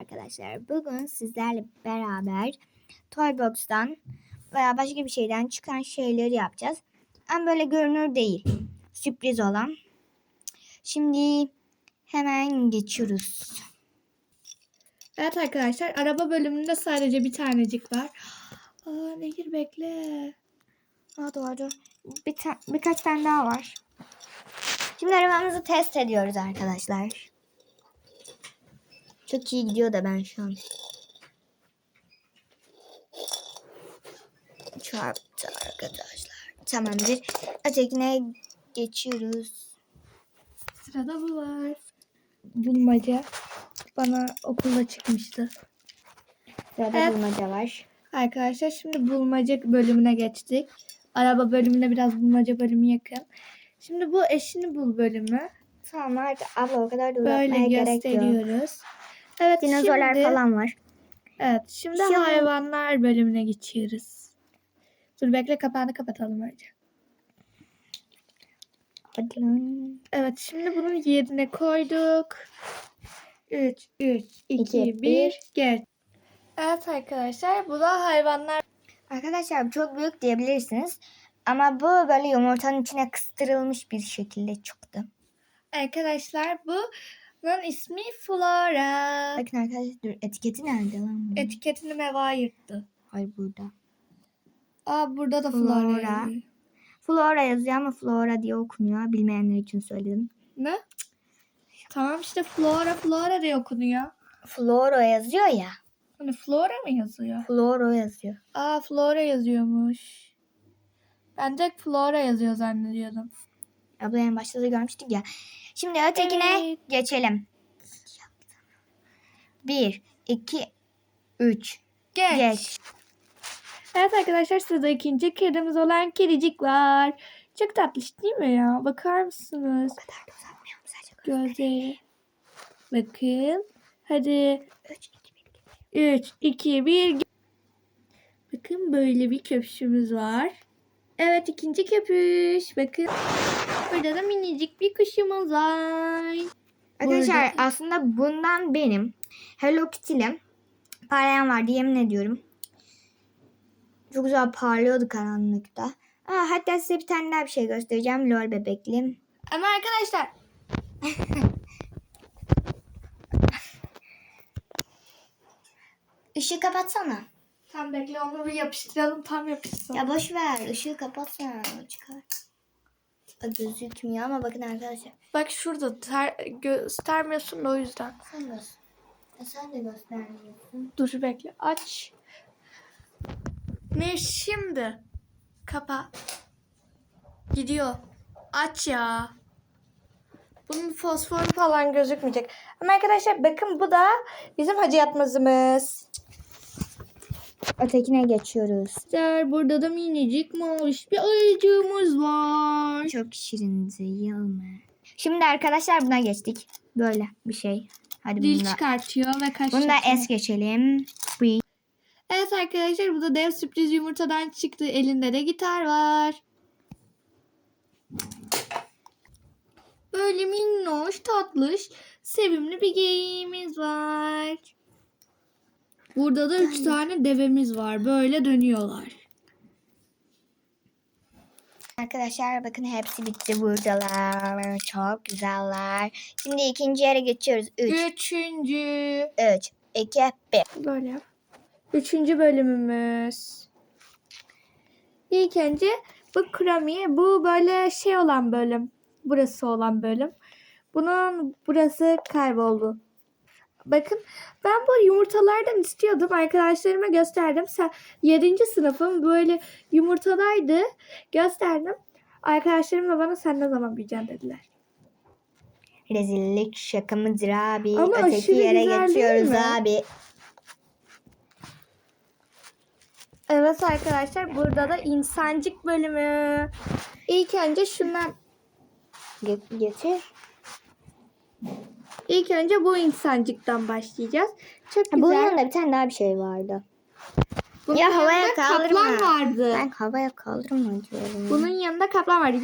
Arkadaşlar bugün sizlerle beraber Toybox'tan veya başka bir şeyden çıkan şeyleri yapacağız. Ama böyle görünür değil. Sürpriz olan. Şimdi hemen geçiyoruz. Evet arkadaşlar araba bölümünde sadece bir tanecik var. Aa Nehir bekle. Aa, doğru. Bir ta- birkaç tane daha var. Şimdi arabamızı test ediyoruz arkadaşlar. Çok iyi gidiyor da ben şu an. Çarptı arkadaşlar. Tamamdır. Ötekine geçiyoruz. Sırada bu var. Bulmaca. Bana okulda çıkmıştı. Sırada Evet. bulmaca var. Arkadaşlar şimdi bulmaca bölümüne geçtik. Araba bölümüne biraz bulmaca bölümü yakın. Şimdi bu eşini bul bölümü. Tamam artık abla o kadar da Böyle gerek yok. Evet Dinozorlar şimdi, falan var. Evet şimdi Şimdi- hayvanlar bölümüne geçiyoruz. Dur bekle kapağını kapatalım önce. Evet şimdi bunun yerine koyduk. 3, 3, 2, İki, 1, bir. geç. Evet arkadaşlar bu da hayvanlar. Arkadaşlar bu çok büyük diyebilirsiniz. Ama bu böyle yumurtanın içine kıstırılmış bir şekilde çıktı. Arkadaşlar bunun ismi Flora. Bakın arkadaşlar dur etiketi nerede lan? bunun? Etiketini Meva yırttı. Hayır burada. Aa burada da Flora. Flora. yazıyor. Flora yazıyor ama Flora diye okunuyor. Bilmeyenler için söyledim. Ne? Tamam işte Flora Flora diye okunuyor. Flora yazıyor ya. Hani Flora mı yazıyor? Flora yazıyor. Aa Flora yazıyormuş. Ben de Flora yazıyor zannediyordum. Abla en başta da görmüştük ya. Şimdi ötekine Evet. geçelim. Bir, iki, üç. Geç. Geç. Evet arkadaşlar sırada ikinci kedimiz olan kedicik var. Çok tatlış değil mi ya? Bakar mısınız? Bu kadar da uzatmayalım sadece. Gözleri. Bakın. Hadi. Üç, iki, bir. 3, 2, 1. Bakın böyle bir köpüşümüz var. Evet ikinci köpüş. Bakın. Burada da minicik bir kuşumuz var. Arkadaşlar Burada- aslında bundan benim Hello Kitty'li parlayan vardı yemin ediyorum. Çok güzel parlıyordu karanlıkta. Aa, hatta size bir tane daha bir şey göstereceğim. Lol bebekli. Ama arkadaşlar. Işığı kapatsana. Tam bekle onu bir yapıştıralım tam yapışsın. Ya boş ver. Işığı kapatsana. Çıkar. Gözükmüyor ama bakın arkadaşlar. Bak şurada ter- göstermiyorsun da o yüzden. Sen göster. Ya sen de göstermiyorsun. Dur bekle aç. Ne şimdi? Kapa. Gidiyor. Aç ya. Bunun fosforu falan gözükmeyecek. Ama arkadaşlar bakın bu da bizim hacı yatmazımız. Ötekine geçiyoruz. İşte burada da minicik moş bir ayıcığımız var. Çok şirin değil mi? Şimdi arkadaşlar buna geçtik. Böyle bir şey. Hadi Dil bunda. çıkartıyor ve kaş Bunu da es geçelim. Bu Evet arkadaşlar bu da dev sürpriz yumurtadan çıktı. Elinde de gitar var. Böyle minnoş, tatlış, sevimli bir geyiğimiz var. Burada da üç tane devemiz var. Böyle dönüyorlar. Arkadaşlar bakın hepsi bitti buradalar. Çok güzeller. Şimdi ikinci yere geçiyoruz. 3, Üçüncü. 3, 2, 1. Böyle. Üçüncü bölümümüz. İlk önce bu kramiye. Bu böyle şey olan bölüm. Burası olan bölüm. Bunun burası kayboldu. Bakın ben bu yumurtalardan istiyordum. Arkadaşlarıma gösterdim. Sen 7. sınıfım böyle yumurtalardı. Gösterdim. Arkadaşlarım da bana sen ne zaman büyüyeceksin dediler. Rezillik şaka mıdır abi? Ama Öteki aşırı yere güzel değil geçiyoruz mi? abi. Evet arkadaşlar burada da insancık bölümü. İlk önce şundan Ge- getir. İlk önce bu insancıktan başlayacağız. Çok güzel. Bunun yanında bir tane daha bir şey vardı. Bunun Ya havaya kaldırma. kaplan vardı. Ben havaya kaldırma diyorum. Bunun yanında kaplan vardı.